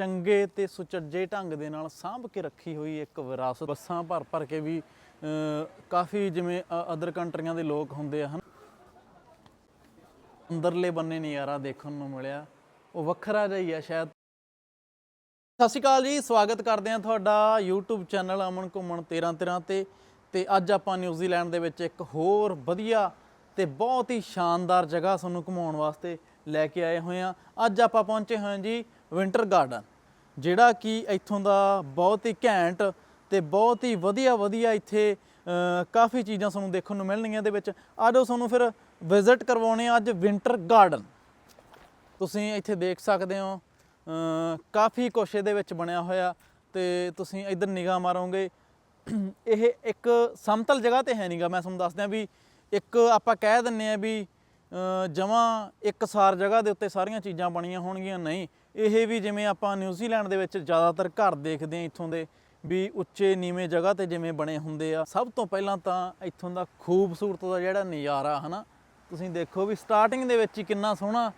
ਚੰਗੇ ਤੇ ਸੁਚੱਜੇ ਢੰਗ ਦੇ ਨਾਲ ਸਾਂਭ ਕੇ ਰੱਖੀ ਹੋਈ ਇੱਕ ਵਿਰਾਸਤ। ਬੱਸਾਂ ਭਰ ਭਰ ਕੇ ਵੀ ਕਾਫੀ ਜਿਵੇਂ ਅਦਰ ਕੰਟਰੀਆਂ ਦੇ ਲੋਕ ਹੁੰਦੇ ਹਨ? ਅੰਦਰਲੇ ਬੰਨੇ ਨਜ਼ਾਰਾ ਦੇਖਣ ਨੂੰ ਮਿਲਿਆ। ਉਹ ਵੱਖਰਾ ਜਿਹਾ ਹੀ ਆ ਸ਼ਾਇਦ। ਸਤਿ ਸ਼੍ਰੀ ਅਕਾਲ ਜੀ, ਸਵਾਗਤ ਕਰਦੇ ਹਾਂ ਤੁਹਾਡਾ YouTube ਚੈਨਲ ਅਮਨ ਘੁੰਮਣ 13 13 ਤੇ। ਤੇ ਅੱਜ ਆਪਾਂ ਨਿਊਜ਼ੀਲੈਂਡ ਦੇ ਵਿੱਚ ਇੱਕ ਹੋਰ ਵਧੀਆ ਤੇ ਬਹੁਤ ਹੀ ਸ਼ਾਨਦਾਰ ਜਗ੍ਹਾ ਤੁਹਾਨੂੰ ਘੁਮਾਉਣ ਵਾਸਤੇ ਲੈ ਕੇ ਆਏ ਹੋਏ ਹਾਂ। ਅੱਜ ਆਪਾਂ ਪਹੁੰਚੇ ਹੋਏ ਹਾਂ ਜੀ ਵਿੰਟਰ ਗਾਰਡਨ ਜਿਹੜਾ ਕਿ ਇੱਥੋਂ ਦਾ ਬਹੁਤ ਹੀ ਘੈਂਟ ਤੇ ਬਹੁਤ ਹੀ ਵਧੀਆ ਵਧੀਆ ਇੱਥੇ ਕਾਫੀ ਚੀਜ਼ਾਂ ਤੁਹਾਨੂੰ ਦੇਖਣ ਨੂੰ ਮਿਲਣਗੀਆਂ ਦੇ ਵਿੱਚ। ਆਜੋ ਤੁਹਾਨੂੰ ਫਿਰ ਵਿਜ਼ਿਟ ਕਰਵਾਉਣੇ ਅੱਜ ਵਿੰਟਰ ਗਾਰਡਨ ਤੁਸੀਂ ਇੱਥੇ ਦੇਖ ਸਕਦੇ ਹੋ ਕਾਫੀ ਕੁਛ ਇਹਦੇ ਵਿੱਚ ਬਣਿਆ ਹੋਇਆ ਤੇ ਤੁਸੀਂ ਇੱਧਰ ਨਿਗਾਹ ਮਾਰੋਗੇ। ਇਹ ਇੱਕ ਸਮਤਲ ਜਗ੍ਹਾ ਤੇ ਹੈ ਨਹੀਂਗਾ ਮੈਂ ਤੁਹਾਨੂੰ ਦੱਸਦਿਆਂ ਵੀ ਇੱਕ ਆਪਾਂ ਕਹਿ ਦਿੰਨੇ ਆ ਵੀ ਜਮਾਂ ਇੱਕਸਾਰ ਜਗ੍ਹਾ ਦੇ ਉੱਤੇ ਸਾਰੀਆਂ ਚੀਜ਼ਾਂ ਬਣੀਆਂ ਹੋਣਗੀਆਂ, ਨਹੀਂ। ਇਹ ਵੀ ਜਿਵੇਂ ਆਪਾਂ ਨਿਊਜ਼ੀਲੈਂਡ ਦੇ ਵਿੱਚ ਜ਼ਿਆਦਾਤਰ ਘਰ ਦੇਖਦੇ ਆ ਇੱਥੋਂ ਦੇ ਵੀ ਉੱਚੇ ਨੀਵੇਂ ਜਗ੍ਹਾ ਤੇ ਜਿਵੇਂ ਬਣੇ ਹੁੰਦੇ ਆ। ਸਭ ਤੋਂ ਪਹਿਲਾਂ ਤਾਂ ਇੱਥੋਂ ਦਾ ਖੂਬਸੂਰਤ ਦਾ ਜਿਹੜਾ ਨਜ਼ਾਰਾ, ਹਨਾ? ਤੁਸੀਂ ਦੇਖੋ ਵੀ ਸਟਾਰਟਿੰਗ ਦੇ ਵਿੱਚ ਹੀ ਕਿੰਨਾ ਸੋਹਣਾ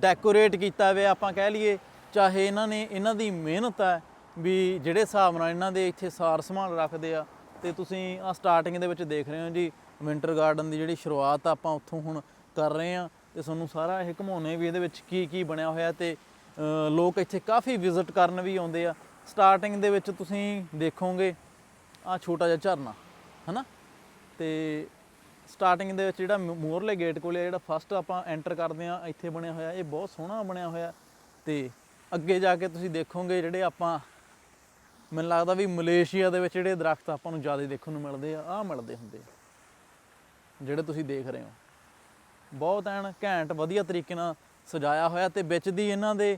ਡੈਕੋਰੇਟ ਕੀਤਾ ਹੋਇਆ ਆਪਾਂ ਕਹਿ ਲਈਏ, ਚਾਹੇ ਇਹਨਾਂ ਨੇ ਇਹਨਾਂ ਦੀ ਮਿਹਨਤ ਹੈ ਵੀ ਜਿਹੜੇ ਹਿਸਾਬ ਨਾਲ ਇਹਨਾਂ ਦੇ ਇੱਥੇ ਸਾਰ ਸੰਭਾਲ ਰੱਖਦੇ ਆ। ਤੇ ਤੁਸੀਂ ਆ ਸਟਾਰਟਿੰਗ ਦੇ ਵਿੱਚ ਦੇਖ ਰਹੇ ਹੋ ਜੀ ਵਿੰਟਰ ਗਾਰਡਨ ਦੀ ਜਿਹੜੀ ਸ਼ੁਰੂਆਤ ਆਪਾਂ ਉੱਥੋਂ ਹੁਣ ਕਰ ਰਹੇ ਆ ਤੇ ਤੁਹਾਨੂੰ ਸਾਰਾ ਇਹ ਘਮਾਉਣੇ ਵੀ ਇਹਦੇ ਵਿੱਚ ਕੀ ਕੀ ਬਣਿਆ ਹੋਇਆ ਤੇ ਲੋਕ ਇੱਥੇ ਕਾਫੀ ਵਿਜ਼ਿਟ ਕਰਨ ਵੀ ਆਉਂਦੇ ਆ। ਸਟਾਰਟਿੰਗ ਦੇ ਵਿੱਚ ਤੁਸੀਂ ਦੇਖੋਗੇ ਆ ਛੋਟਾ ਜਿਹਾ ਝਰਨਾ, ਹਨਾ? ਤੇ ਸਟਾਰਟਿੰਗ ਦੇ ਵਿੱਚ ਜਿਹੜਾ ਮ- ਮੂਹਰਲੇ ਗੇਟ ਕੋਲੇ ਜਿਹੜਾ ਫਸਟ ਆਪਾਂ ਐਂਟਰ ਕਰਦੇ ਆ, ਇੱਥੇ ਬਣਿਆ ਹੋਇਆ, ਇਹ ਬਹੁਤ ਸੋਹਣਾ ਬਣਿਆ ਹੋਇਆ। ਤੇ ਅੱਗੇ ਜਾ ਕੇ ਤੁਸੀਂ ਦੇਖੋਗੇ ਜਿਹੜੇ ਆਪਾਂ, ਮੈਨੂੰ ਲੱਗਦਾ ਵੀ ਮਲੇਸ਼ੀਆ ਦੇ ਵਿੱਚ ਜਿਹੜੇ ਦਰਖਤ ਆਪਾਂ ਨੂੰ ਜ਼ਿਆਦਾ ਦੇਖਣ ਨੂੰ ਮਿਲਦੇ ਆ, ਆਹ ਮਿਲਦੇ ਹੁੰਦੇ ਆ, ਜਿਹੜੇ ਤੁਸੀਂ ਦੇਖ ਰਹੇ ਹੋ। ਬਹੁਤ ਐਨ ਘੈਂਟ, ਵਧੀਆ ਤਰੀਕੇ ਨਾਲ ਸਜਾਇਆ ਹੋਇਆ ਤੇ ਵਿੱਚ ਦੀ ਇਹਨਾਂ ਦੇ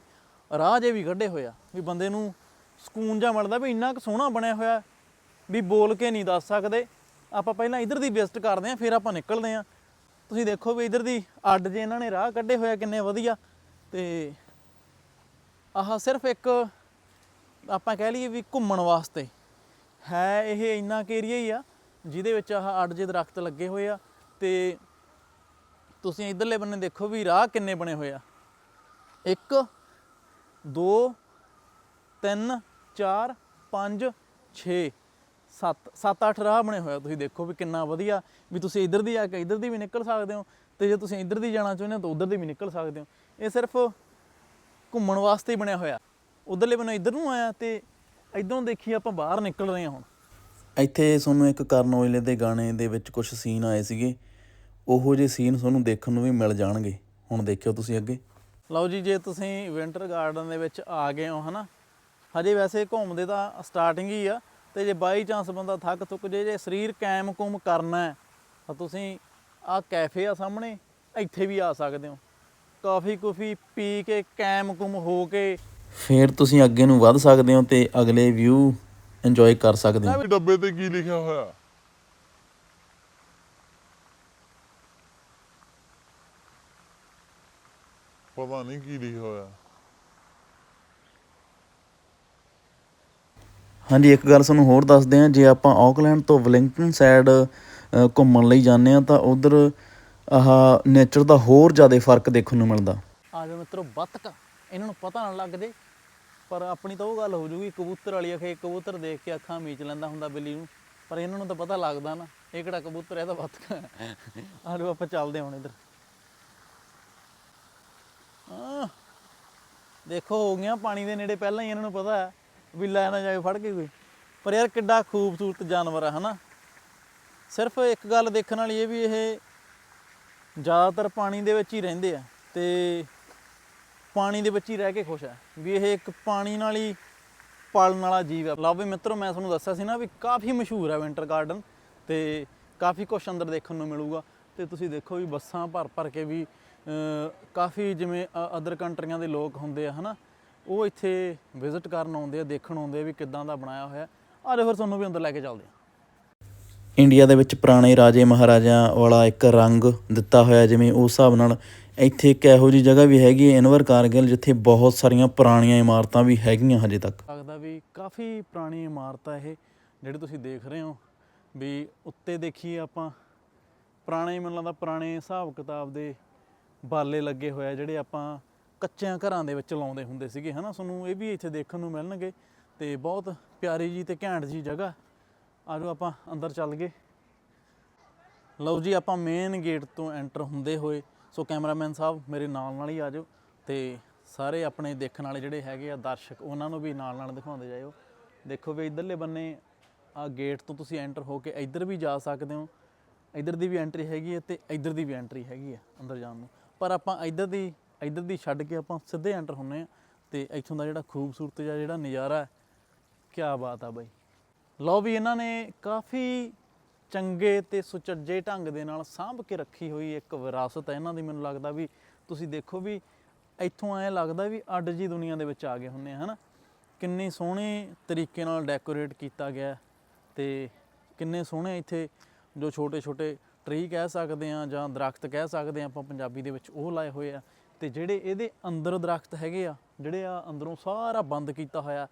ਰਾਹ ਜੇ ਵੀ ਕੱਢੇ ਹੋਇਆ ਵੀ ਬੰਦੇ ਨੂੰ ਸਕੂਨ ਜਿਹਾ ਮਿਲਦਾ ਵੀ ਇੰਨਾ ਕੁ ਸੋਹਣਾ ਬਣਿਆ ਹੋਇਆ, ਵੀ ਬੋਲ ਕੇ ਨਹੀਂ ਦੱਸ ਸਕਦੇ। ਆਪਾਂ ਪਹਿਲਾਂ ਇਧਰ ਦੀ ਵਿਜ਼ਿਟ ਕਰਦੇ ਆਂ ਫਿਰ ਆਪਾਂ ਨਿਕਲਦੇ ਆਂ ਤੁਸੀਂ ਦੇਖੋ ਵੀ ਇਧਰ ਦੀ ਅੱਡ ਜੇ ਇਹਨਾਂ ਨੇ ਰਾਹ ਕੱਢੇ ਹੋਇਆ ਕਿੰਨੇ ਵਧੀਆ। ਤੇ ਆਹ ਸਿਰਫ ਇੱਕ ਆਪਾਂ ਕਹਿ ਲਈਏ ਵੀ ਘੁੰਮਣ ਵਾਸਤੇ ਹੈ ਇਹ ਇੰਨਾ ਕੁ ਏਰੀਆ ਹੀ ਆ, ਜਿਹਦੇ ਵਿੱਚ ਆਹ ਅੱਡ ਜੇ ਦਰਖਤ ਲੱਗੇ ਹੋਏ ਆ। ਤੇ ਤੁਸੀਂ ਇਧਰਲੇ ਬੰਨੇ ਦੇਖੋ ਵੀ ਰਾਹ ਕਿੰਨੇ ਬਣੇ ਹੋਏ ਆ। 1 2 3 4 5 6 7 7 8 ਰਾਹ ਬਣੇ ਹੋਏ ਤੁਸੀਂ ਦੇਖੋ ਵੀ ਕਿੰਨਾ ਵਧੀਆ ਵੀ ਤੁਸੀਂ ਇੱਧਰ ਦੀ ਆ ਕੇ ਇੱਧਰ ਦੀ ਵੀ ਨਿਕਲ ਸਕਦੇ ਹੋ ਤੇ ਜੇ ਤੁਸੀਂ ਇੱਧਰ ਦੀ ਜਾਣਾ ਚਾਹੁੰਦੇ ਹੋ ਤਾਂ ਉੱਧਰ ਦੀ ਵੀ ਨਿਕਲ ਸਕਦੇ ਹੋ। ਇਹ ਸਿਰਫ ਘੁੰਮਣ ਵਾਸਤੇ ਹੀ ਬਣਿਆ ਹੋਇਆ। ਉਧਰਲੇ ਬੰਨੇ ਇੱਧਰ ਨੂੰ ਆਇਆ ਤੇ ਇਧਰੋਂ ਦੇਖੀ ਆਪਾਂ ਬਾਹਰ ਨਿਕਲ ਰਹੇ ਹਾਂ ਹੁਣ। ਇੱਥੇ ਤੁਹਾਨੂੰ ਇੱਕ ਕਰਨ ਔਜਲੇ ਦੇ ਗਾਣੇ ਦੇ ਵਿੱਚ ਕੁਝ ਸੀਨ ਆਏ ਸੀਗੇ। ਉਹੋ ਜਿਹੇ ਸੀਨ ਤੁਹਾਨੂੰ ਦੇਖਣ ਨੂੰ ਵੀ ਮਿਲ ਜਾਣਗੇ। ਹੁਣ ਦੇਖਿਓ ਤੁਸੀਂ ਅੱਗੇ। ਲਓ ਜੀ ਜੇ ਤੁਸੀਂ ਵਿੰਟਰ ਗਾਰਡਨ ਦੇ ਵਿੱਚ ਆ ਗਏ ਹੋ ਹਨਾ? ਹਜੇ ਵੈਸੇ ਘੁੰਮਦੇ ਤਾਂ ਸਟਾਰਟਿੰਗ ਹੀ ਆ ਤੇ ਜੇ ਬਾਈ ਚਾਂਸ ਬੰਦਾ ਥੱਕ ਥੁੱਕ ਜੇ ਜੇ ਸਰੀਰ ਕਾਇਮ ਕੁਮ ਕਰਨਾ ਹੈ ਤਾਂ ਤੁਸੀਂ ਆਹ ਕੈਫੇ ਆ ਸਾਹਮਣੇ ਇੱਥੇ ਵੀ ਆ ਸਕਦੇ ਹੋ। ਕਾਫੀ ਕੁਫੀ ਪੀ ਕੇ ਕਾਇਮ ਕੁਮ ਹੋ ਕੇ ਫਿਰ ਤੁਸੀਂ ਅੱਗੇ ਨੂੰ ਵੱਧ ਸਕਦੇ ਹੋ ਤੇ ਅਗਲੇ ਵਿਊ ਇੰਜੋਏ ਕਰ ਸਕਦੇ ਹੋ। ਡੱਬੇ ਤੇ ਕੀ ਲਿਖਿਆ ਹੋਇਆ? ਪਤਾ ਨਹੀਂ ਕੀ ਲਿਖਿਆ ਹੋਇਆ। ਹਾਂਜੀ ਇੱਕ ਗੱਲ ਤੁਹਾਨੂੰ ਹੋਰ ਦੱਸਦੇ ਹਾਂ ਜੇ ਆਪਾਂ ਆਕਲੈਂਡ ਤੋਂ ਵਲਿੰਗਟਨ ਸਾਈਡ ਘੁੰਮਣ ਲਈ ਜਾਂਦੇ ਆ ਤਾਂ ਉਧਰ ਆਹ ਨੇਚਰ ਦਾ ਹੋਰ ਜ਼ਿਆਦਾ ਫ਼ਰਕ ਦੇਖਣ ਨੂੰ ਮਿਲਦਾ। ਆ ਜਾਓ ਮਿੱਤਰੋ ਬੱਤਕ। ਇਹਨਾਂ ਨੂੰ ਪਤਾ ਨਾ ਲੱਗ ਜੇ ਪਰ ਆਪਣੀ ਤਾਂ ਉਹ ਗੱਲ ਹੋ ਜੂਗੀ ਕਬੂਤਰ ਵਾਲੀ ਅਖੇ ਕਬੂਤਰ ਦੇਖ ਕੇ ਅੱਖਾਂ ਮੀਚ ਲੈਂਦਾ ਹੁੰਦਾ ਬਿੱਲੀ ਨੂੰ ਪਰ ਇਹਨਾਂ ਨੂੰ ਤਾਂ ਪਤਾ ਲੱਗਦਾ ਨਾ ਇਹ ਕਿਹੜਾ ਕਬੂਤਰ ਹੈ ਤਾਂ ਬੱਤਕ। ਆ ਜਾਓ ਆਪਾਂ ਚੱਲਦੇ ਹਾਂ ਹੁਣ ਇੱਧਰ। ਹਾਂ। ਦੇਖੋ, ਹੋ ਗਿਆ ਪਾਣੀ ਦੇ ਨੇੜੇ, ਪਹਿਲਾਂ ਹੀ ਇਹਨਾਂ ਨੂੰ ਪਤਾ ਹੈ ਵੀ ਲੈ ਨਾ ਜਾਵੇ ਫੜ ਕੇ ਕੋਈ। ਪਰ ਯਾਰ, ਕਿੱਡਾ ਖੂਬਸੂਰਤ ਜਾਨਵਰ ਆ, ਹਨਾ? ਸਿਰਫ ਇੱਕ ਗੱਲ ਦੇਖਣ ਵਾਲੀ ਇਹ ਵੀ ਇਹ ਜ਼ਿਆਦਾਤਰ ਪਾਣੀ ਦੇ ਵਿੱਚ ਹੀ ਰਹਿੰਦੇ ਆ ਤੇ ਪਾਣੀ ਦੇ ਵਿੱਚ ਹੀ ਰਹਿ ਕੇ ਖੁਸ਼ ਆ ਵੀ ਇਹ ਇੱਕ ਪਾਣੀ ਨਾਲ ਹੀ ਪਾਲਣ ਵਾਲਾ ਜੀਵ ਹੈ ਲਓ ਵੀ ਮਿੱਤਰੋ, ਮੈਂ ਤੁਹਾਨੂੰ ਦੱਸਿਆ ਸੀ ਨਾ ਵੀ ਕਾਫੀ ਮਸ਼ਹੂਰ ਹੈ ਵਿੰਟਰ ਗਾਰਡਨ ਤੇ ਕਾਫੀ ਕੁਝ ਅੰਦਰ ਦੇਖਣ ਨੂੰ ਮਿਲੂਗਾ ਤੇ ਤੁਸੀਂ ਦੇਖੋ ਵੀ ਬੱਸਾਂ ਭਰ ਭਰ ਕੇ ਵੀ ਕਾਫੀ ਜਿਵੇਂ ਅਦਰ ਕੰਟਰੀਆਂ ਦੇ ਲੋਕ ਹੁੰਦੇ ਆ ਹਨਾ? ਉਹ ਇੱਥੇ ਵਿਜ਼ਿਟ ਕਰਨ ਆਉਂਦੇ ਆ ਦੇਖਣ ਆਉਂਦੇ ਆ ਵੀ ਕਿੱਦਾਂ ਦਾ ਬਣਾਇਆ ਹੋਇਆ। ਆ ਜਾਓ ਫਿਰ ਤੁਹਾਨੂੰ ਵੀ ਅੰਦਰ ਲੈ ਕੇ ਚੱਲਦੇ ਆ ਇੰਡੀਆ ਦੇ ਵਿੱਚ ਪੁਰਾਣੇ ਰਾਜੇ ਮਹਾਰਾਜਿਆਂ ਵਾਲਾ ਇੱਕ ਰੰਗ ਦਿੱਤਾ ਹੋਇਆ ਜਿਵੇਂ ਉਸ ਹਿਸਾਬ ਨਾਲ ਇੱਥੇ ਇੱਕ ਇਹੋ ਜਿਹੀ ਜਗ੍ਹਾ ਵੀ ਹੈਗੀ ਹੈ ਇਨਵਰ ਕਾਰਗਿਲ ਜਿੱਥੇ ਬਹੁਤ ਸਾਰੀਆਂ ਪੁਰਾਣੀਆਂ ਇਮਾਰਤਾਂ ਵੀ ਹੈਗੀਆਂ ਹਜੇ ਤੱਕ। ਲੱਗਦਾ ਵੀ ਕਾਫੀ ਪੁਰਾਣੀ ਇਮਾਰਤ ਆ ਇਹ ਜਿਹੜੀ ਤੁਸੀਂ ਦੇਖ ਰਹੇ ਹੋ। ਵੀ ਉੱਤੇ ਦੇਖੀਏ ਆਪਾਂ ਪੁਰਾਣੇ ਮੈਨੂੰ ਲੱਗਦਾ ਪੁਰਾਣੇ ਹਿਸਾਬ ਕਿਤਾਬ ਦੇ ਬਾਲੇ ਲੱਗੇ ਹੋਏ ਆ ਜਿਹੜੇ ਆਪਾਂ ਕੱਚਿਆਂ ਘਰਾਂ ਦੇ ਵਿੱਚ ਲਾਉਂਦੇ ਹੁੰਦੇ ਸੀਗੇ, ਹਨਾ? ਤੁਹਾਨੂੰ ਇਹ ਵੀ ਇੱਥੇ ਦੇਖਣ ਨੂੰ ਮਿਲਣਗੇ ਤੇ ਬਹੁਤ ਪਿਆਰੀ ਜੀ ਤੇ ਘੈਂਟ ਜੀ ਜਗ੍ਹਾ। ਆਜੋ ਆਪਾਂ ਅੰਦਰ ਚੱਲ ਗਏ। ਲਓ ਜੀ, ਆਪਾਂ ਮੇਨ ਗੇਟ ਤੋਂ ਐਂਟਰ ਹੁੰਦੇ ਹੋਏ। ਸੋ ਕੈਮਰਾਮੈਨ ਸਾਹਿਬ, ਮੇਰੇ ਨਾਲ ਨਾਲ ਹੀ ਆਜੋ ਤੇ ਸਾਰੇ ਆਪਣੇ ਦੇਖਣ ਵਾਲੇ ਜਿਹੜੇ ਹੈਗੇ ਆ ਦਰਸ਼ਕ, ਉਹਨਾਂ ਨੂੰ ਵੀ ਨਾਲ ਨਾਲ ਦਿਖਾਉਂਦੇ ਜਾਇਓ। ਦੇਖੋ ਵੀ ਇਧਰਲੇ ਬੰਨੇ ਆ ਗੇਟ ਤੋਂ ਤੁਸੀਂ ਐਂਟਰ ਹੋ ਕੇ ਇੱਧਰ ਵੀ ਜਾ ਸਕਦੇ ਹੋ। ਇੱਧਰ ਦੀ ਵੀ ਐਂਟਰੀ ਹੈਗੀ ਹੈ ਤੇ ਇੱਧਰ ਦੀ ਵੀ ਐਂਟਰੀ ਹੈਗੀ ਹੈ ਅੰਦਰ ਜਾਣ ਨੂੰ। ਪਰ ਆਪਾਂ ਇੱਧਰ ਦੀ ਇੱਧਰ ਦੀ ਛੱਡ ਕੇ ਆਪਾਂ ਸਿੱਧੇ ਐਂਟਰ ਹੁੰਨੇ ਆ ਤੇ ਇੱਥੋਂ ਦਾ ਜਿਹੜਾ ਖੂਬਸੂਰਤ ਜਿਹਾ ਜਿਹੜਾ ਨਜ਼ਾਰਾ ਹੈ ਕੀ ਬਾਤ ਆ ਬਾਈ। ਲਓ ਵੀ ਇਹਨਾਂ ਨੇ ਕਾਫੀ ਚੰਗੇ ਤੇ ਸੁਚੱਜੇ ਢੰਗ ਦੇ ਨਾਲ ਸਾਂਭ ਕੇ ਰੱਖੀ ਹੋਈ ਇੱਕ ਵਿਰਾਸਤ ਹੈ। ਇਹਨਾਂ ਦੀ ਮੈਨੂੰ ਲੱਗਦਾ ਵੀ ਤੁਸੀਂ ਦੇਖੋ ਵੀ ਇੱਥੋਂ ਐ ਲੱਗਦਾ ਵੀ ਅੱਡ ਜੀ ਦੁਨੀਆ ਦੇ ਵਿੱਚ ਆ ਗਏ ਹੁੰਨੇ ਆ, ਹਨਾ? ਕਿੰਨੀ ਸੋਹਣੇ ਤਰੀਕੇ ਨਾਲ ਡੈਕੋਰੇਟ ਕੀਤਾ ਗਿਆ ਹੈ ਤੇ ਕਿੰਨੇ ਸੋਹਣੇ ਇੱਥੇ ਜੋ ਛੋਟੇ ਛੋਟੇ ਟਰੀ ਕਹਿ ਸਕਦੇ ਆ ਜਾਂ ਦਰਖਤ ਕਹਿ ਸਕਦੇ ਆ ਆਪਾਂ ਪੰਜਾਬੀ ਦੇ ਵਿੱਚ ਉਹ ਲਾਏ ਹੋਏ ਆ। ਤੇ ਜਿਹੜੇ ਇਹਦੇ ਅੰਦਰ ਦਰਖਤ ਹੈਗੇ ਆ ਜਿਹੜੇ ਆ ਅੰਦਰੋਂ ਸਾਰਾ ਬੰਦ ਕੀਤਾ ਹੋਇਆ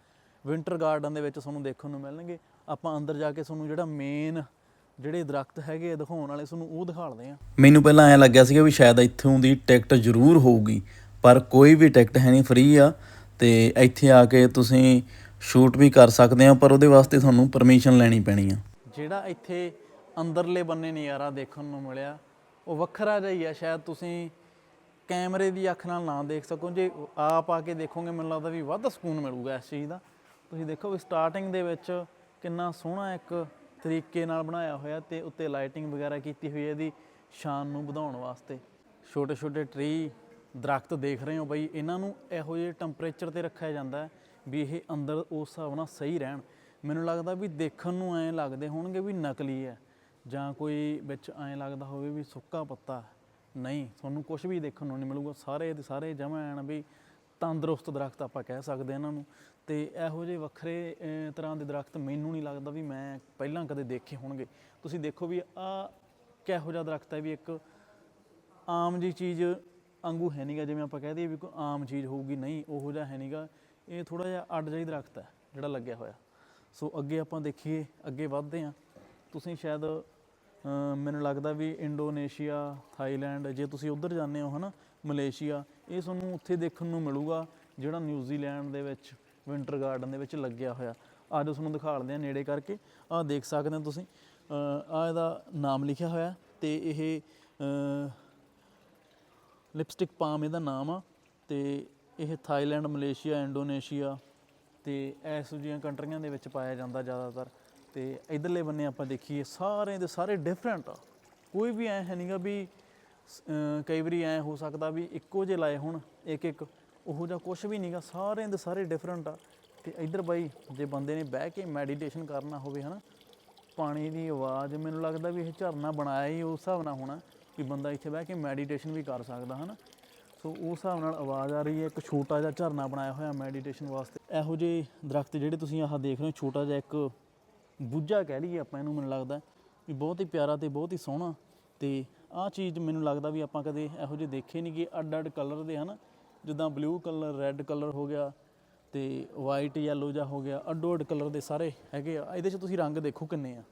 ਵਿੰਟਰ ਗਾਰਡਨ ਦੇ ਵਿੱਚ ਤੁਹਾਨੂੰ ਦੇਖਣ ਨੂੰ ਮਿਲਣਗੇ। ਆਪਾਂ ਅੰਦਰ ਜਾ ਕੇ ਤੁਹਾਨੂੰ ਜਿਹੜਾ ਮੇਨ ਜਿਹੜੇ ਦਰਖਤ ਹੈਗੇ ਆ ਦਿਖਾਉਣ ਵਾਲੇ ਤੁਹਾਨੂੰ ਉਹ ਦਿਖਾਲਦੇ ਆ ਮੈਨੂੰ ਪਹਿਲਾਂ ਐਂ ਲੱਗਿਆ ਸੀਗਾ ਵੀ ਸ਼ਾਇਦ ਇੱਥੋਂ ਦੀ ਟਿਕਟ ਜ਼ਰੂਰ ਹੋਊਗੀ ਪਰ ਕੋਈ ਵੀ ਟਿਕਟ ਹੈ ਨਹੀਂ ਫ੍ਰੀ ਆ। ਤੇ ਇੱਥੇ ਆ ਕੇ ਤੁਸੀਂ ਸ਼ੂਟ ਵੀ ਕਰ ਸਕਦੇ ਹੋ ਪਰ ਉਹਦੇ ਵਾਸਤੇ ਤੁਹਾਨੂੰ ਪਰਮਿਸ਼ਨ ਲੈਣੀ ਪੈਣੀ ਆ। ਜਿਹੜਾ ਇੱਥੇ ਅੰਦਰਲੇ ਬੰਨੇ ਨਜ਼ਾਰਾ ਦੇਖਣ ਨੂੰ ਮਿਲਿਆ। ਉਹ ਵੱਖਰਾ ਜਿਹਾ ਹੀ ਆ, ਸ਼ਾਇਦ ਤੁਸੀਂ ਕੈਮਰੇ ਦੀ ਅੱਖ ਨਾਲ ਨਾ ਦੇਖ ਸਕੋ। ਜੇ ਆਪ ਆ ਕੇ ਦੇਖੋਗੇ, ਮੈਨੂੰ ਲੱਗਦਾ ਵੀ ਵੱਧ ਸਕੂਨ ਮਿਲੂਗਾ ਇਸ ਚੀਜ਼ ਦਾ। ਤੁਸੀਂ ਦੇਖੋ ਵੀ ਸਟਾਰਟਿੰਗ ਦੇ ਵਿੱਚ ਕਿੰਨਾ ਸੋਹਣਾ ਇੱਕ ਤਰੀਕੇ ਨਾਲ ਬਣਾਇਆ ਹੋਇਆ ਤੇ ਉੱਤੇ ਲਾਈਟਿੰਗ ਵਗੈਰਾ ਕੀਤੀ ਹੋਈ ਹੈ ਇਹਦੀ ਸ਼ਾਨ ਨੂੰ ਵਧਾਉਣ ਵਾਸਤੇ। ਛੋਟੇ ਛੋਟੇ ਟਰੀ ਦਰਖਤ ਦੇਖ ਰਹੇ ਹੋ ਬਈ, ਇਹਨਾਂ ਨੂੰ ਇਹੋ ਜਿਹੇ ਟੈਂਪਰੇਚਰ ਤੇ ਰੱਖਿਆ ਜਾਂਦਾ ਹੈ ਵੀ ਇਹ ਅੰਦਰ ਉਸ ਹਿਸਾਬ ਨਾਲ ਸਹੀ ਰਹਿਣ। ਮੈਨੂੰ ਲੱਗਦਾ ਵੀ ਦੇਖਣ ਨੂੰ ਐਂ ਲੱਗਦੇ ਹੋਣਗੇ ਵੀ ਨਕਲੀ ਹੈ। ਜਾਂ ਕੋਈ ਵਿੱਚ ਐਂ ਲੱਗਦਾ ਹੋਵੇ ਵੀ ਸੁੱਕਾ ਪੱਤਾ ਨਹੀਂ, ਤੁਹਾਨੂੰ ਕੁਝ ਵੀ ਦੇਖਣ ਨੂੰ ਨਹੀਂ ਮਿਲੂਗਾ। ਸਾਰੇ ਦੇ ਸਾਰੇ ਜਮਾ ਐਨ ਵੀ ਤੰਦਰੁਸਤ ਦਰਖਤ ਆਪਾਂ ਕਹਿ ਸਕਦੇ ਹਾਂ ਇਹਨਾਂ ਨੂੰ। ਤੇ ਇਹੋ ਜਿਹੇ ਵੱਖਰੇ ਤਰ੍ਹਾਂ ਦੇ ਦਰਖਤ ਮੈਨੂੰ ਨਹੀਂ ਲੱਗਦਾ ਵੀ ਮੈਂ ਪਹਿਲਾਂ ਕਦੇ ਦੇਖੇ ਹੋਣਗੇ। ਤੁਸੀਂ ਦੇਖੋ ਵੀ ਆ ਕਿਹੋ ਜਿਹਾ ਦਰਖਤ ਹੈ ਵੀ ਇੱਕ ਆਮ ਜੀ ਚੀਜ਼ ਵਾਂਗੂ ਹੈ ਨਹੀਂਗਾ ਜਿਵੇਂ ਆਪਾਂ ਕਹਿ ਦਈਏ ਵੀ ਕੋਈ ਆਮ ਚੀਜ਼ ਹੋਊਗੀ, ਨਹੀਂ, ਉਹੋ ਜਿਹਾ ਹੈ ਨਹੀਂਗਾ ਇਹ ਥੋੜਾ ਜਿਹਾ ਅੱਡ ਜਿਹਾ ਹੀ ਦਰਖਤ ਹੈ ਜਿਹੜਾ ਲੱਗਿਆ ਹੋਇਆ। ਸੋ ਅੱਗੇ ਆਪਾਂ ਦੇਖੀਏ, ਅੱਗੇ ਵੱਧਦੇ ਹਾਂ। ਤੁਸੀਂ ਸ਼ਾਇਦ ਮੈਨੂੰ ਲੱਗਦਾ ਵੀ ਇੰਡੋਨੇਸ਼ੀਆ, ਥਾਈਲੈਂਡ, ਜੇ ਤੁਸੀਂ ਉੱਧਰ ਜਾਂਦੇ ਹੋ ਹਨਾ, ਮਲੇਸ਼ੀਆ, ਇਹ ਤੁਹਾਨੂੰ ਉੱਥੇ ਦੇਖਣ ਨੂੰ ਮਿਲੂਗਾ, ਜਿਹੜਾ ਨਿਊਜ਼ੀਲੈਂਡ ਦੇ ਵਿੱਚ, ਵਿੰਟਰ ਗਾਰਡਨ ਦੇ ਵਿੱਚ ਲੱਗਿਆ ਹੋਇਆ। ਅੱਜ ਤੁਹਾਨੂੰ ਦਿਖਾਲਦੇ ਆ ਨੇੜੇ ਕਰਕੇ, ਆਹ ਦੇਖ ਸਕਦੇ ਹੋ ਤੁਸੀਂ। ਆ ਇਹਦਾ ਨਾਮ ਲਿਖਿਆ ਹੋਇਆ ਤੇ ਇਹ ਲਿਪਸਟਿਕ ਪਾਮ ਇਹਦਾ ਨਾਮ ਆ ਤੇ ਇਹ ਥਾਈਲੈਂਡ, ਮਲੇਸ਼ੀਆ, ਇੰਡੋਨੇਸ਼ੀਆ ਤੇ ਐਸ ਜਿਹੀਆਂ ਕੰਟਰੀਆਂ ਦੇ ਵਿੱਚ ਪਾਇਆ ਜਾਂਦਾ ਜ਼ਿਆਦਾਤਰ। ਤੇ ਇਧਰਲੇ ਬੰਨੇ ਆਪਾਂ ਦੇਖੀਏ, ਸਾਰੇ ਦੇ ਸਾਰੇ ਡਿਫਰੈਂਟ ਆ। ਕੋਈ ਵੀ ਐ ਹੈ ਨਹੀਂਗਾ ਵੀ ਕਈ ਵਾਰੀ ਐ ਹੋ ਸਕਦਾ ਵੀ ਇੱਕੋ ਜਿਹੇ ਲਾਏ ਹੁਣ ਇੱਕ ਇੱਕ ਉਹੋ ਜਿਹਾ ਕੁਝ ਵੀ ਨਹੀਂਗਾ ਸਾਰਿਆਂ ਦੇ ਸਾਰੇ ਡਿਫਰੈਂਟ ਆ। ਤੇ ਇਧਰ ਬਾਈ, ਜੇ ਬੰਦੇ ਨੇ ਬਹਿ ਕੇ ਮੈਡੀਟੇਸ਼ਨ ਕਰਨਾ ਹੋਵੇ ਹਨਾ, ਪਾਣੀ ਦੀ ਆਵਾਜ਼, ਮੈਨੂੰ ਲੱਗਦਾ ਵੀ ਇਹ ਝਰਨਾ ਬਣਾਇਆ ਹੀ ਉਸ ਹਿਸਾਬ ਨਾਲ ਹੋਣਾ, ਵੀ ਬੰਦਾ ਇੱਥੇ ਬਹਿ ਕੇ ਮੈਡੀਟੇਸ਼ਨ ਵੀ ਕਰ ਸਕਦਾ ਹਨਾ। ਸੋ ਉਸ ਹਿਸਾਬ ਨਾਲ ਆਵਾਜ਼ ਆ ਰਹੀ ਹੈ, ਇੱਕ ਛੋਟਾ ਜਿਹਾ ਝਰਨਾ ਬਣਾਇਆ ਹੋਇਆ ਮੈਡੀਟੇਸ਼ਨ ਵਾਸਤੇ। ਇਹੋ ਜਿਹੇ ਦਰਖਤ ਜਿਹੜੇ ਤੁਸੀਂ ਆਹ ਦੇਖ ਰਹੇ ਹੋ, ਛੋਟਾ ਜਿਹਾ ਇੱਕ ਬੁੱਝਾ ਕਹਿ ਲਈਏ ਆਪਾਂ ਇਹਨੂੰ, ਮੈਨੂੰ ਲੱਗਦਾ ਵੀ ਬਹੁਤ ਹੀ ਪਿਆਰਾ ਤੇ ਬਹੁਤ ਹੀ ਸੋਹਣਾ। ਤੇ ਆਹ ਚੀਜ਼ ਮੈਨੂੰ ਲੱਗਦਾ ਵੀ ਆਪਾਂ ਕਦੇ ਇਹੋ ਜਿਹੇ ਦੇਖੇ ਨਹੀਂ ਕਿ ਅੱਡ ਅੱਡ ਕਲਰ ਦੇ, ਹਨ? ਜਿੱਦਾਂ ਬਲੂ ਕਲਰ ਰੈੱਡ ਕਲਰ ਹੋ ਗਿਆ ਤੇ ਵਾਈਟ ਯੈਲੋ ਜਾਂ ਹੋ ਗਿਆ ਅੱਡੋ ਅੱਡ ਕਲਰ ਦੇ ਸਾਰੇ ਹੈਗੇ ਆ। ਇਹਦੇ 'ਚ ਤੁਸੀਂ ਰੰਗ ਦੇਖੋ ਕਿੰਨੇ ਆ।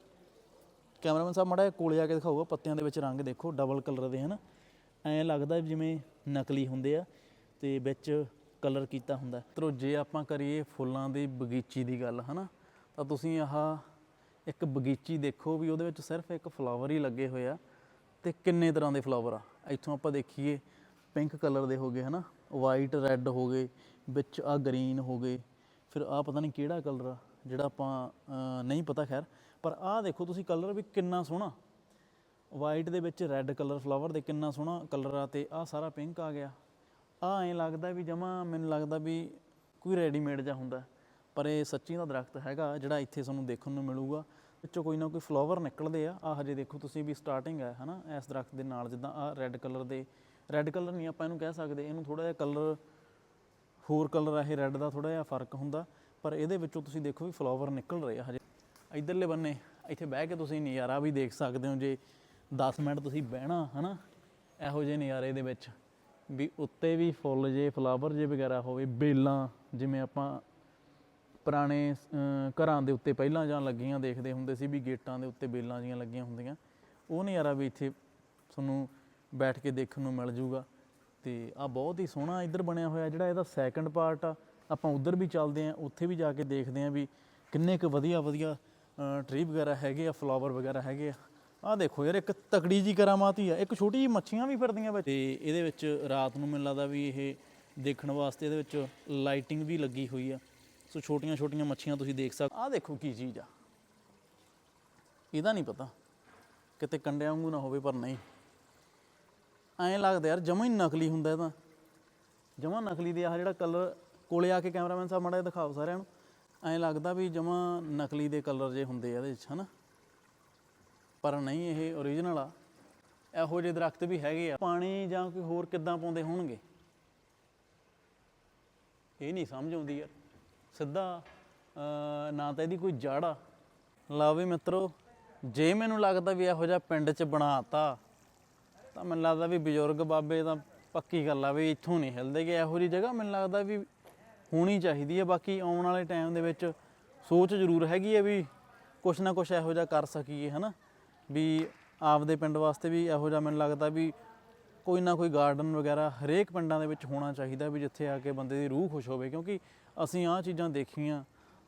ਕੈਮਰਾਮੈਨ ਸਾਹਿਬ ਮਾੜਾ ਜਿਹਾ ਕੋਲੇ ਆ ਕੇ ਦਿਖਾਊਗਾ, ਪੱਤਿਆਂ ਦੇ ਵਿੱਚ ਰੰਗ ਦੇਖੋ ਡਬਲ ਕਲਰ ਦੇ, ਹਨ? ਐਂ ਲੱਗਦਾ ਵੀ ਜਿਵੇਂ ਨਕਲੀ ਹੁੰਦੇ ਆ ਤੇ ਵਿੱਚ ਕਲਰ ਕੀਤਾ ਹੁੰਦਾ। ਤਰੋ ਜੇ ਆਪਾਂ ਕਰੀਏ ਫੁੱਲਾਂ ਦੀ ਬਗੀਚੀ ਦੀ ਗੱਲ, ਹਨਾ? ਤਾਂ ਤੁਸੀਂ ਆਹ ਇੱਕ ਬਗੀਚੀ ਦੇਖੋ ਵੀ ਉਹਦੇ ਵਿੱਚ ਸਿਰਫ ਇੱਕ ਫਲਾਵਰ ਹੀ ਲੱਗੇ ਹੋਏ ਆ ਤੇ ਕਿੰਨੇ ਤਰ੍ਹਾਂ ਦੇ ਫਲਾਵਰ ਆ। ਇੱਥੋਂ ਆਪਾਂ ਦੇਖੀਏ ਪਿੰਕ ਕਲਰ ਦੇ ਹੋ ਗਏ ਹਨਾ ਵਾਈਟ ਰੈੱਡ ਹੋ ਗਏ, ਵਿੱਚ ਆ ਗ੍ਰੀਨ ਹੋ ਗਏ, ਫਿਰ ਆ ਪਤਾ ਨਹੀਂ ਕਿਹੜਾ ਕਲਰ ਆ, ਜਿਹੜਾ ਆਪਾਂ ਨਹੀਂ ਪਤਾ ਖੈਰ, ਪਰ ਆਹ ਦੇਖੋ ਤੁਸੀਂ ਕਲਰ ਵੀ ਕਿੰਨਾ ਸੋਹਣਾ। ਵਾਈਟ ਦੇ ਵਿੱਚ ਰੈੱਡ ਕਲਰ ਫਲਾਵਰ ਦੇ ਕਿੰਨਾ ਸੋਹਣਾ ਕਲਰ ਆ ਤੇ ਆਹ ਸਾਰਾ ਪਿੰਕ ਆ ਗਿਆ। ਆ ਐਂ ਲੱਗਦਾ ਵੀ ਜਮਾ, ਮੈਨੂੰ ਲੱਗਦਾ ਵੀ ਕੋਈ ਰੈਡੀਮੇਡ ਜਿਹਾ ਹੁੰਦਾ। ਪਰ ਇਹ ਸੱਚੀ ਦਾ ਦਰਖਤ ਹੈਗਾ, ਜਿਹੜਾ ਇੱਥੇ ਤੁਹਾਨੂੰ ਦੇਖਣ ਨੂੰ ਮਿਲੂਗਾ। ਵਿੱਚੋਂ ਕੋਈ ਨਾ ਕੋਈ ਫਲਾਵਰ ਨਿਕਲਦੇ ਆ। ਆ ਹਜੇ ਦੇਖੋ ਤੁਸੀਂ ਵੀ ਸਟਾਰਟਿੰਗ ਹੈ ਹਨਾ? ਇਸ ਦਰਖਤ ਦੇ ਨਾਲ ਜਿੱਦਾਂ ਆ ਰੈੱਡ ਕਲਰ ਦੇ ਰੈੱਡ ਕਲਰ ਨਹੀਂ ਆਪਾਂ ਇਹਨੂੰ ਕਹਿ ਸਕਦੇ। ਇਹਨੂੰ ਥੋੜਾ ਜਿਹਾ ਕਲਰ ਹੋਰ ਕਲਰ ਆ, ਇਹ ਰੈੱਡ ਦਾ ਥੋੜਾ ਜਿਹਾ ਫ਼ਰਕ ਹੁੰਦਾ। ਪਰ ਇਹਦੇ ਵਿੱਚੋਂ ਤੁਸੀਂ ਦੇਖੋ ਵੀ ਫਲਾਵਰ ਨਿਕਲ ਰਹੇ ਆ ਹਜੇ। ਇਧਰਲੇ ਬੰਨੇ, ਇੱਥੇ ਬਹਿ ਕੇ ਤੁਸੀਂ ਨਜ਼ਾਰਾ ਵੀ ਦੇਖ ਸਕਦੇ ਹੋ ਜੇ 10 ਮਿੰਟ ਤੁਸੀਂ ਬਹਿਣਾ, ਹਨਾ? ਇਹੋ ਜਿਹੇ ਨਜ਼ਾਰੇ ਦੇ ਵਿੱਚ ਵੀ ਉੱਤੇ ਵੀ ਫੁੱਲ ਜੇ ਫਲਾਵਰ ਜੇ ਵਗੈਰਾ ਹੋਵੇ, ਬੇਲਾਂ, ਜਿਵੇਂ ਆਪਾਂ ਪੁਰਾਣੇ ਘਰਾਂ ਦੇ ਉੱਤੇ ਪਹਿਲਾਂ ਜਾਂ ਲੱਗੀਆਂ ਦੇਖਦੇ ਹੁੰਦੇ ਸੀ ਵੀ ਗੇਟਾਂ ਦੇ ਉੱਤੇ ਬੇਲਾਂ ਜੀਆਂ ਲੱਗੀਆਂ ਹੁੰਦੀਆਂ। ਉਹ ਨਜ਼ਾਰਾ ਵੀ ਇੱਥੇ ਤੁਹਾਨੂੰ ਬੈਠ ਕੇ ਦੇਖਣ ਨੂੰ ਮਿਲ ਜੂਗਾ। ਤੇ ਆ ਬਹੁਤ ਹੀ ਸੋਹਣਾ ਇੱਧਰ ਬਣਿਆ ਹੋਇਆ ਜਿਹੜਾ ਇਹਦਾ ਸੈਕੰਡ ਪਾਰਟ ਆ। ਆਪਾਂ ਉੱਧਰ ਵੀ ਚੱਲਦੇ ਆ ਉੱਥੇ ਵੀ ਜਾ ਕੇ ਦੇਖਦੇ ਆ ਵੀ ਕਿੰਨੇ ਕੁ ਵਧੀਆ ਵਧੀਆ ਟਰੀ ਵਗੈਰਾ ਹੈਗੇ ਆ ਫਲਾਵਰ ਵਗੈਰਾ ਹੈਗੇ ਆ। ਆ ਦੇਖੋ ਯਾਰ, ਇੱਕ ਤਕੜੀ ਜੀ ਕਰਾਮਾਤੀ ਆ। ਇੱਕ ਛੋਟੀ ਜੀ ਮੱਛੀਆਂ ਵੀ ਫਿਰਦੀਆਂ ਵਿੱਚ। ਤੇ ਇਹਦੇ ਵਿੱਚ ਰਾਤ ਨੂੰ ਮੈਨੂੰ ਲੱਗਦਾ ਵੀ ਇਹ ਦੇਖਣ ਵਾਸਤੇ ਇਹਦੇ ਵਿੱਚ ਲਾਈਟਿੰਗ ਵੀ ਲੱਗੀ ਹੋਈ ਆ। ਸੋ ਛੋਟੀਆਂ ਛੋਟੀਆਂ ਮੱਛੀਆਂ ਤੁਸੀਂ ਦੇਖ ਸਕਦੇ ਆ ਦੇਖੋ ਕੀ ਚੀਜ਼ ਆ। ਇਹਦਾ ਨਹੀਂ ਪਤਾ। ਕਿਤੇ ਕੰਡਿਆਂ ਵਾਂਗੂ ਨਾ ਹੋਵੇ ਪਰ ਨਹੀਂ। ਐਂ ਲੱਗਦਾ ਯਾਰ ਜਮਾ ਹੀ ਨਕਲੀ ਹੁੰਦਾ ਇਹ ਤਾਂ। ਜਮਾ ਨਕਲੀ ਦੇ ਆ ਜਿਹੜਾ ਕਲਰ ਕੋਲੇ ਆ ਕੇ ਕੈਮਰਾਮੈਨ ਸਾਹਿਬ ਮਾੜਾ ਜਿਹਾ ਦਿਖਾਓ ਸਾਰਿਆਂ ਨੂੰ। ਐਂ ਲੱਗਦਾ ਵੀ ਜਮਾ ਨਕਲੀ ਦੇ ਕਲਰ ਜੇ ਹੁੰਦੇ ਆ ਇਹਦੇ ਵਿੱਚ, ਹਨਾ? ਪਰ ਨਹੀਂ, ਇਹ ਓਰੀਜਨਲ ਆ। ਇਹੋ ਜਿਹੇ ਦਰਖਤ ਵੀ ਹੈਗੇ ਆ। ਪਾਣੀ ਜਾਂ ਕੋਈ ਹੋਰ ਕਿੱਦਾਂ ਪਾਉਂਦੇ ਹੋਣਗੇ? ਇਹ ਨਹੀਂ ਸਮਝ ਆਉਂਦੀ ਯਾਰ। ਸਿੱਧਾ ਨਾ ਤਾਂ ਇਹਦੀ ਕੋਈ ਜੜ। ਆ ਲਓ ਵੀ ਮਿੱਤਰੋ, ਜੇ ਮੈਨੂੰ ਲੱਗਦਾ ਵੀ ਇਹੋ ਜਿਹਾ ਪਿੰਡ 'ਚ ਬਣਾਤਾ ਤਾਂ ਮੈਨੂੰ ਲੱਗਦਾ ਵੀ ਬਜ਼ੁਰਗ ਬਾਬੇ ਤਾਂ ਪੱਕੀ ਗੱਲ ਆ ਵੀ ਇੱਥੋਂ ਨਹੀਂ ਹਿਲਦੇ ਕਿ ਇਹੋ ਜਿਹੀ ਜਗ੍ਹਾ ਮੈਨੂੰ ਲੱਗਦਾ ਵੀ ਹੋਣੀ ਚਾਹੀਦੀ ਹੈ ਬਾਕੀ ਆਉਣ ਵਾਲੇ ਟਾਈਮ ਦੇ ਵਿੱਚ ਸੋਚ ਜ਼ਰੂਰ ਹੈਗੀ ਹੈ ਵੀ ਕੁਛ ਨਾ ਕੁਛ ਇਹੋ ਜਿਹਾ ਕਰ ਸਕੀਏ, ਹਨਾ? ਵੀ ਆਪਦੇ ਪਿੰਡ ਵਾਸਤੇ ਵੀ ਇਹੋ ਜਿਹਾ ਮੈਨੂੰ ਲੱਗਦਾ ਵੀ ਕੋਈ ਨਾ ਕੋਈ ਗਾਰਡਨ ਵਗੈਰਾ ਹਰੇਕ ਪਿੰਡਾਂ ਦੇ ਵਿੱਚ ਹੋਣਾ ਚਾਹੀਦਾ ਵੀ ਜਿੱਥੇ ਆ ਕੇ ਬੰਦੇ ਦੀ ਰੂਹ ਖੁਸ਼ ਹੋਵੇ। ਕਿਉਂਕਿ ਅਸੀਂ ਆਹ ਚੀਜ਼ਾਂ ਦੇਖੀਆਂ,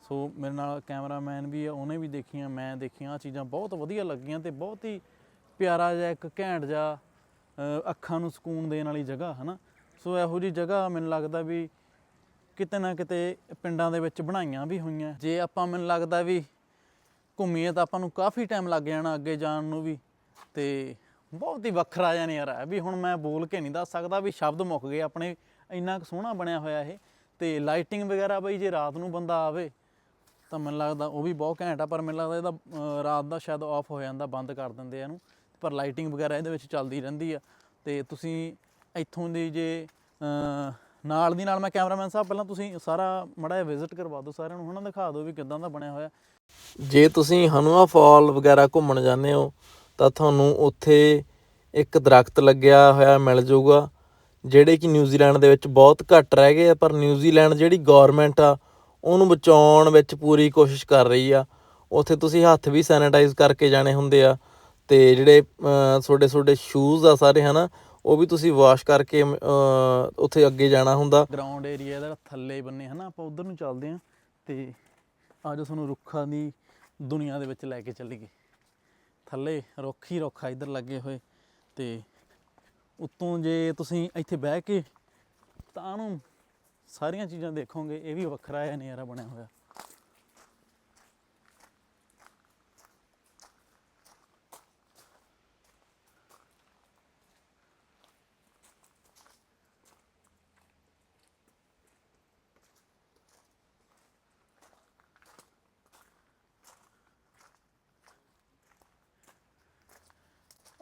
ਸੋ ਮੇਰੇ ਨਾਲ ਕੈਮਰਾਮੈਨ ਵੀ ਆ, ਉਹਨੇ ਵੀ ਦੇਖੀਆਂ, ਮੈਂ ਦੇਖੀਆਂ, ਆਹ ਚੀਜ਼ਾਂ ਬਹੁਤ ਵਧੀਆ ਲੱਗੀਆਂ ਤੇ ਬਹੁਤ ਹੀ ਪਿਆਰਾ ਜਿਹਾ ਇੱਕ ਘੈਂਟ ਜਿਹਾ ਅੱਖਾਂ ਨੂੰ ਸਕੂਨ ਦੇਣ ਵਾਲੀ ਜਗ੍ਹਾ, ਹਨਾ? ਸੋ ਇਹੋ ਜੀ ਜਗ੍ਹਾ ਮੈਨੂੰ ਲੱਗਦਾ ਵੀ ਕਿਤੇ ਨਾ ਕਿਤੇ ਪਿੰਡਾਂ ਦੇ ਵਿੱਚ ਬਣਾਈਆਂ ਵੀ ਹੋਈਆਂ। ਜੇ ਆਪਾਂ ਮੈਨੂੰ ਲੱਗਦਾ ਵੀ ਘੁੰਮੀਏ ਤਾਂ ਆਪਾਂ ਨੂੰ ਕਾਫੀ ਟਾਈਮ ਲੱਗ ਜਾਣਾ ਅੱਗੇ ਜਾਣ ਨੂੰ ਵੀ ਤੇ ਬਹੁਤ ਹੀ ਵੱਖਰਾ ਜਿਹਾ ਨਜ਼ਾਰਾ ਹੈ। ਵੀ ਹੁਣ ਮੈਂ ਬੋਲ ਕੇ ਨਹੀਂ ਦੱਸ ਸਕਦਾ ਵੀ ਸ਼ਬਦ ਮੁੱਕ ਗਏ, ਆਪਣੇ ਇੰਨਾ ਕੁ ਸੋਹਣਾ ਬਣਿਆ ਹੋਇਆ ਇਹ। ਤੇ ਲਾਈਟਿੰਗ ਵਗੈਰਾ ਬਈ ਜੇ ਰਾਤ ਨੂੰ ਬੰਦਾ ਆਵੇ, ਤਾਂ ਮੈਨੂੰ ਲੱਗਦਾ ਉਹ ਵੀ ਬਹੁਤ ਘੈਂਟ ਆ, ਪਰ ਮੈਨੂੰ ਲੱਗਦਾ ਇਹਦਾ ਰਾਤ ਦਾ ਸ਼ਾਇਦ ਆਫ ਹੋ ਜਾਂਦਾ, ਬੰਦ ਕਰ ਦਿੰਦੇ ਆ ਇਹਨੂੰ। ਪਰ ਲਾਈਟਿੰਗ ਵਗੈਰਾ ਇਹਦੇ ਵਿੱਚ ਚੱਲਦੀ ਰਹਿੰਦੀ ਆ। ਤੇ ਤੁਸੀਂ ਇੱਥੋਂ ਦੀ ਜੇ ਨਾਲ ਦੀ ਨਾਲ ਮੈਂ ਕੈਮਰਾਮੈਨ ਸਾਹਿਬ, ਪਹਿਲਾਂ ਤੁਸੀਂ ਸਾਰਾ ਮੜਾ ਜਿਹਾ ਵਿਜ਼ਿਟ ਕਰਵਾ ਦਿਓ ਸਾਰਿਆਂ ਨੂੰ ਹਨਾ ਦਿਖਾ ਦਿਓ ਵੀ ਕਿਦਾਂ ਦਾ ਬਣਿਆ ਹੋਇਆ। ਜੇ ਤੁਸੀਂ ਹਨੂਆ ਫਾਲ ਵਗੈਰਾ ਘੁੰਮਣ ਜਾਂਦੇ ਹੋ, ਤਾਂ ਤੁਹਾਨੂੰ ਉੱਥੇ ਇੱਕ ਦਰਖਤ ਲੱਗਿਆ ਹੋਇਆ ਮਿਲ ਜਾਊਗਾ। ਜਿਹੜੇ ਕਿ ਨਿਊਜ਼ੀਲੈਂਡ ਦੇ ਵਿੱਚ ਬਹੁਤ ਘੱਟ ਰਹਿ ਗਏ ਆ, ਪਰ ਨਿਊਜ਼ੀਲੈਂਡ ਜਿਹੜੀ ਗਵਰਨਮੈਂਟ ਆ, ਉਹਨੂੰ ਬਚਾਉਣ ਵਿੱਚ ਪੂਰੀ ਕੋਸ਼ਿਸ਼ ਕਰ ਰਹੀ ਆ। ਉੱਥੇ ਤੁਸੀਂ ਹੱਥ ਵੀ ਸੈਨੀਟਾਈਜ਼ ਕਰਕੇ ਜਾਣੇ ਹੁੰਦੇ ਆ ਤੇ ਜਿਹੜੇ ਤੁਹਾਡੇ ਤੁਹਾਡੇ ਸ਼ੂਜ਼ ਆ ਸਾਰੇ, ਹਨਾ, ਉਹ ਵੀ ਤੁਸੀਂ ਵਾਸ਼ ਕਰਕੇ ਉੱਥੇ ਅੱਗੇ ਜਾਣਾ ਹੁੰਦਾ। ਗਰਾਊਂਡ ਏਰੀਆ ਦਾ ਥੱਲੇ ਬੰਨੇ, ਹਨਾ, ਆਪਾਂ ਉਧਰ ਨੂੰ ਚੱਲਦੇ ਆਂ ਤੇ ਅੱਜ ਤੁਹਾਨੂੰ ਰੁੱਖਾਂ ਦੀ ਦੁਨੀਆ ਦੇ ਵਿੱਚ ਲੈ ਕੇ ਚੱਲੀਏ। ਥੱਲੇ ਰੁੱਖ ਹੀ ਰੁੱਖ ਆ, ਇੱਧਰ ਲੱਗੇ ਹੋਏ ਤੇ ਉੱਤੋਂ ਜੇ ਤੁਸੀਂ ਇੱਥੇ ਬਹਿ ਕੇ ਤਾਂ ਨੂੰ ਸਾਰੀਆਂ ਚੀਜ਼ਾਂ ਦੇਖੋਗੇ, ਇਹ ਵੀ ਵੱਖਰਾ ਹੈ ਨਜ਼ਾਰਾ ਬਣਿਆ ਹੋਇਆ।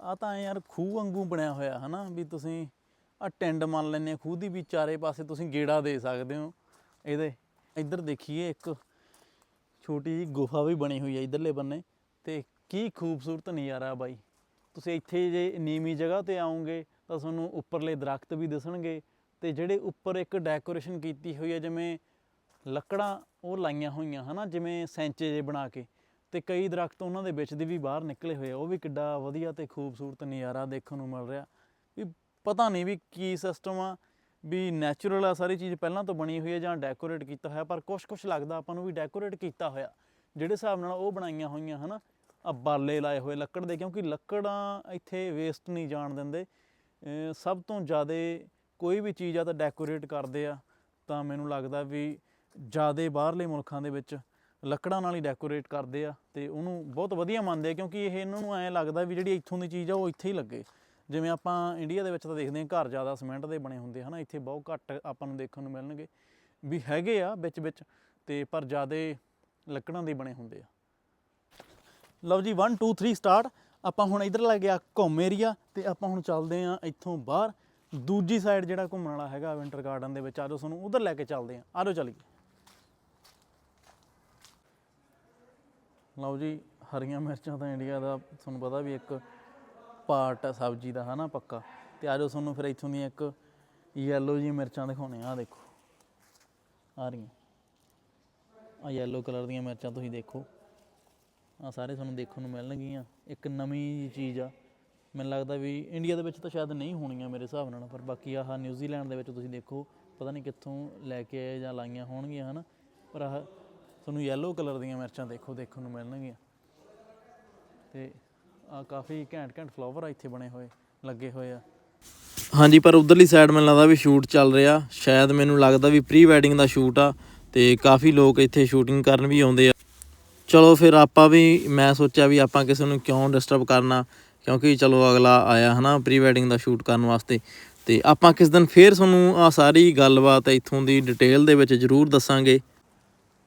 ਆ ਤਾਂ ਯਾਰ ਖੂਹ ਵਾਂਗੂ ਬਣਿਆ ਹੋਇਆ, ਹਨਾ? ਵੀ ਤੁਸੀਂ ਆ ਟੈਂਡ ਮੰਨ ਲੈਂਦੇ ਆ ਖੂਹ ਦੀ ਵੀ ਚਾਰੇ ਪਾਸੇ ਤੁਸੀਂ ਗੇੜਾ ਦੇ ਸਕਦੇ ਹੋ। ਇਹਦੇ, ਇੱਧਰ ਦੇਖੀਏ, ਇੱਕ ਛੋਟੀ ਜੀ ਗੁਫਾ ਵੀ ਬਣੀ ਹੋਈ ਹੈ ਇਧਰਲੇ ਬੰਨੇ। ਤੇ ਕੀ ਖੂਬਸੂਰਤ ਨਜ਼ਾਰਾ ਬਾਈ। ਤੁਸੀਂ ਇੱਥੇ ਜੇ ਨੀਵੀਂ ਜਗ੍ਹਾ ਤੇ ਆਉਂਗੇ, ਤਾਂ ਤੁਹਾਨੂੰ ਉੱਪਰਲੇ ਦਰਖਤ ਵੀ ਦਿਸਣਗੇ। ਤੇ ਜਿਹੜੇ ਉੱਪਰ ਇੱਕ ਡੈਕੋਰੇਸ਼ਨ ਕੀਤੀ ਹੋਈ ਹੈ ਜਿਵੇਂ ਲੱਕੜਾਂ ਉਹ ਲਾਈਆਂ ਹੋਈਆਂ, ਹਨਾ? ਜਿਵੇਂ ਸੈਂਚੇ ਜੇ ਬਣਾ ਕੇ। ਤੇ ਕਈ ਦਰਖਤ ਉਹਨਾਂ ਦੇ ਵਿੱਚ ਦੀ ਵੀ ਬਾਹਰ ਨਿਕਲੇ ਹੋਏ ਆ। ਉਹ ਵੀ ਕਿੱਡਾ ਵਧੀਆ ਤੇ ਖੂਬਸੂਰਤ ਨਜ਼ਾਰਾ ਦੇਖਣ ਨੂੰ ਮਿਲ ਰਿਹਾ। ਵੀ ਪਤਾ ਨਹੀਂ ਵੀ ਕੀ ਸਿਸਟਮ ਆ, ਵੀ ਨੈਚੁਰਲ ਆ, ਸਾਰੀ ਚੀਜ਼ ਪਹਿਲਾਂ ਤੋਂ ਬਣੀ ਹੋਈ ਹੈ ਜਾਂ ਡੈਕੋਰੇਟ ਕੀਤਾ ਹੋਇਆ, ਪਰ ਕੁਛ ਕੁਛ ਲੱਗਦਾ ਆਪਾਂ ਨੂੰ ਵੀ ਡੈਕੋਰੇਟ ਕੀਤਾ ਹੋਇਆ। ਜਿਹੜੇ ਹਿਸਾਬ ਨਾਲ ਉਹ ਬਣਾਈਆਂ ਹੋਈਆਂ, ਹਨਾ? ਆ ਬਾਲੇ ਲਾਏ ਹੋਏ ਲੱਕੜ ਦੇ, ਕਿਉਂਕਿ ਲੱਕੜਾਂ ਇੱਥੇ ਵੇਸਟ ਨਹੀਂ ਜਾਣ ਦਿੰਦੇ। ਸਭ ਤੋਂ ਜ਼ਿਆਦਾ ਕੋਈ ਵੀ ਚੀਜ਼ ਆ ਤਾਂ ਡੈਕੋਰੇਟ ਕਰਦੇ ਆ। ਤਾਂ ਮੈਨੂੰ ਲੱਗਦਾ ਵੀ ਜ਼ਿਆਦਾ ਬਾਹਰਲੇ ਮੁਲਕਾਂ ਦੇ ਵਿੱਚ ਲੱਕੜਾਂ ਨਾਲ ਹੀ ਡੈਕੋਰੇਟ ਕਰਦੇ ਆ ਤੇ ਉਹਨੂੰ ਬਹੁਤ ਵਧੀਆ ਮੰਨਦੇ ਆ ਕਿਉਂਕਿ ਇਹ ਇਹਨਾਂ ਨੂੰ ਐਂ ਲੱਗਦਾ ਵੀ ਜਿਹੜੀ ਇੱਥੋਂ ਦੀ ਚੀਜ਼ ਆ ਉਹ ਇੱਥੇ ਹੀ ਲੱਗੇ। ਜਿਵੇਂ ਆਪਾਂ ਇੰਡੀਆ ਦੇ ਵਿੱਚ ਤਾਂ ਦੇਖਦੇ ਹਾਂ ਘਰ ਜ਼ਿਆਦਾ ਸੀਮੈਂਟ ਦੇ ਬਣੇ ਹੁੰਦੇ ਹਨਾ, ਇੱਥੇ ਬਹੁਤ ਘੱਟ ਆਪਾਂ ਨੂੰ ਦੇਖਣ ਨੂੰ ਮਿਲਣਗੇ ਵੀ ਹੈਗੇ ਆ ਵਿੱਚ ਵਿੱਚ ਤੇ ਪਰ ਜ਼ਿਆਦਾ ਲੱਕੜਾਂ ਦੇ ਬਣੇ ਹੁੰਦੇ ਆ। ਲਓ ਜੀ 1 2 3 ਸਟਾਰਟ ਆਪਾਂ ਹੁਣ ਇਧਰ ਲੱਗ ਗਿਆ ਘੁੰਮ ਏਰੀਆ ਤੇ ਆਪਾਂ ਹੁਣ ਚੱਲਦੇ ਆ ਇੱਥੋਂ ਬਾਹਰ। ਦੂਜੀ ਸਾਈਡ ਜਿਹੜਾ ਘੁੰਮਣ ਵਾਲਾ ਹੈਗਾ ਵਿੰਟਰ ਗਾਰਡਨ ਦੇ ਵਿੱਚ ਆਜੋ ਤੁਹਾਨੂੰ ਉਧਰ ਲੈ ਕੇ ਚੱਲਦੇ ਆ ਆਜੋ ਚੱਲੀਏ। ਲਓ ਜੀ, ਹਰੀਆਂ ਮਿਰਚਾਂ ਤਾਂ ਇੰਡੀਆ ਦਾ ਤੁਹਾਨੂੰ ਪਤਾ ਵੀ ਇੱਕ ਪਾਰਟ ਆ, ਸਬਜ਼ੀ ਦਾ, ਹਨਾ ਪੱਕਾ। ਤੇ ਆਜੋ ਤੁਹਾਨੂੰ ਫਿਰ ਇੱਥੋਂ ਦੀਆਂ ਇੱਕ ਯੈਲੋ ਜੀ ਮਿਰਚਾਂ ਦਿਖਾਉਣੇ ਆ ਆਹ ਦੇਖੋ। ਆ ਰਹੀਆਂ। ਆ ਯੈਲੋ ਕਲਰ ਦੀਆਂ ਮਿਰਚਾਂ ਤੁਸੀਂ ਦੇਖੋ। ਆ ਸਾਰੇ ਤੁਹਾਨੂੰ ਦੇਖਣ ਨੂੰ ਮਿਲਣਗੀਆਂ। ਇੱਕ ਨਵੀਂ ਜਿਹੀ ਚੀਜ਼ ਆ। ਮੈਨੂੰ ਲੱਗਦਾ ਵੀ ਇੰਡੀਆ ਦੇ ਵਿੱਚ ਤਾਂ ਸ਼ਾਇਦ ਨਹੀਂ ਹੋਣੀਆਂ ਮੇਰੇ ਹਿਸਾਬ ਨਾਲ, ਪਰ ਬਾਕੀ ਆਹ ਨਿਊਜ਼ੀਲੈਂਡ ਦੇ ਵਿੱਚ ਤੁਸੀਂ ਦੇਖੋ। ਪਤਾ ਨਹੀਂ ਕਿੱਥੋਂ ਲੈ ਕੇ ਆਏ ਜਾਂ ਲਾਈਆਂ ਹੋਣਗੀਆਂ, ਹਨ। ਪਰ ਆਹ ਤੁਹਾਨੂੰ ਯੈਲੋ ਕਲਰ ਦੀਆਂ ਮਿਰਚਾਂ ਦੇਖੋ, ਦੇਖਣ ਨੂੰ ਮਿਲਣਗੀਆਂ। ਤੇ ਆ ਕਾਫੀ ਘੈਂਟ ਘੈਂਟ ਫਲਾਵਰ ਆ ਇੱਥੇ ਬਣੇ ਹੋਏ, ਲੱਗੇ ਹੋਏ ਆ। ਹਾਂਜੀ, ਪਰ ਉਧਰਲੀ ਸਾਈਡ ਮੈਨੂੰ ਲੱਗਦਾ ਵੀ ਸ਼ੂਟ ਚੱਲ ਰਿਹਾ। ਸ਼ਾਇਦ ਮੈਨੂੰ ਲੱਗਦਾ ਵੀ ਪ੍ਰੀ ਵੈਡਿੰਗ ਦਾ ਸ਼ੂਟ ਆ, ਤੇ ਕਾਫੀ ਲੋਕ ਇੱਥੇ ਸ਼ੂਟਿੰਗ ਕਰਨ ਵੀ ਆਉਂਦੇ ਆ। ਚਲੋ ਫਿਰ ਆਪਾਂ ਵੀ, ਮੈਂ ਸੋਚਿਆ ਵੀ ਆਪਾਂ ਕਿਸੇ ਨੂੰ ਕਿਉਂ ਡਿਸਟਰਬ ਕਰਨਾ, ਕਿਉਂਕਿ ਚਲੋ ਅਗਲਾ ਆਇਆ ਹਨਾ ਪ੍ਰੀ ਵੈਡਿੰਗ ਦਾ ਸ਼ੂਟ ਕਰਨ ਵਾਸਤੇ। ਤੇ ਆਪਾਂ ਕਿਸ ਦਿਨ ਫੇਰ ਤੁਹਾਨੂੰ ਆ ਸਾਰੀ ਗੱਲਬਾਤ ਇੱਥੋਂ ਦੀ ਡਿਟੇਲ ਦੇ ਵਿੱਚ ਜ਼ਰੂਰ ਦੱਸਾਂਗੇ।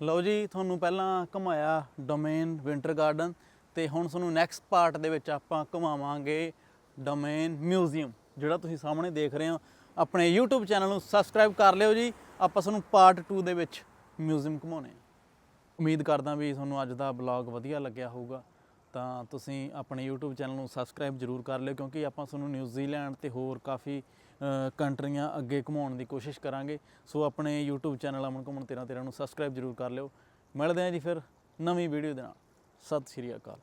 ਲਓ ਜੀ, ਤੁਹਾਨੂੰ ਪਹਿਲਾਂ ਘੁਮਾਇਆ ਡੋਮੇਨ ਵਿੰਟਰ ਗਾਰਡਨ ਤੇ ਹੁਣ ਤੁਹਾਨੂੰ ਨੈਕਸਟ ਪਾਰਟ ਦੇ ਵਿੱਚ ਆਪਾਂ ਘੁਮਾਵਾਂਗੇ ਡੋਮੇਨ ਮਿਊਜ਼ੀਅਮ ਜਿਹੜਾ ਤੁਸੀਂ ਸਾਹਮਣੇ ਦੇਖ ਰਹੇ ਹੋ। ਆਪਣੇ YouTube ਚੈਨਲ ਨੂੰ ਸਬਸਕ੍ਰਾਈਬ ਕਰ ਲਿਓ ਜੀ, ਆਪਾਂ ਤੁਹਾਨੂੰ ਪਾਰਟ 2 ਦੇ ਵਿੱਚ ਮਿਊਜ਼ੀਅਮ ਘੁਮਾਉਣੇ ਆ। ਉਮੀਦ ਕਰਦਾ ਵੀ ਤੁਹਾਨੂੰ ਅੱਜ ਦਾ ਬਲੌਗ ਵਧੀਆ ਲੱਗਿਆ ਹੋਊਗਾ, ਤਾਂ ਤੁਸੀਂ ਆਪਣੇ YouTube ਚੈਨਲ ਨੂੰ ਸਬਸਕ੍ਰਾਈਬ ਜਰੂਰ ਕਰ ਲਿਓ, ਕਿਉਂਕਿ ਆਪਾਂ ਤੁਹਾਨੂੰ ਨਿਊਜ਼ੀਲੈਂਡ ਤੇ ਹੋਰ ਕਾਫੀ ਕੰਟਰੀਆਂ ਅੱਗੇ ਘੁਮਾਉਣ ਦੀ ਕੋਸ਼ਿਸ਼ ਕਰਾਂਗੇ। ਸੋ ਆਪਣੇ YouTube ਚੈਨਲ ਅਮਨ ਘੁੰਮਣ 13 13 ਨੂੰ ਸਬਸਕ੍ਰਾਈਬ ਜਰੂਰ ਕਰ ਲਿਓ। ਮਿਲਦੇ ਹਾਂ ਜੀ ਫਿਰ ਨਵੀਂ ਵੀਡੀਓ ਦੇ ਨਾਲ। ਸਤਿ ਸ਼੍ਰੀ ਅਕਾਲ।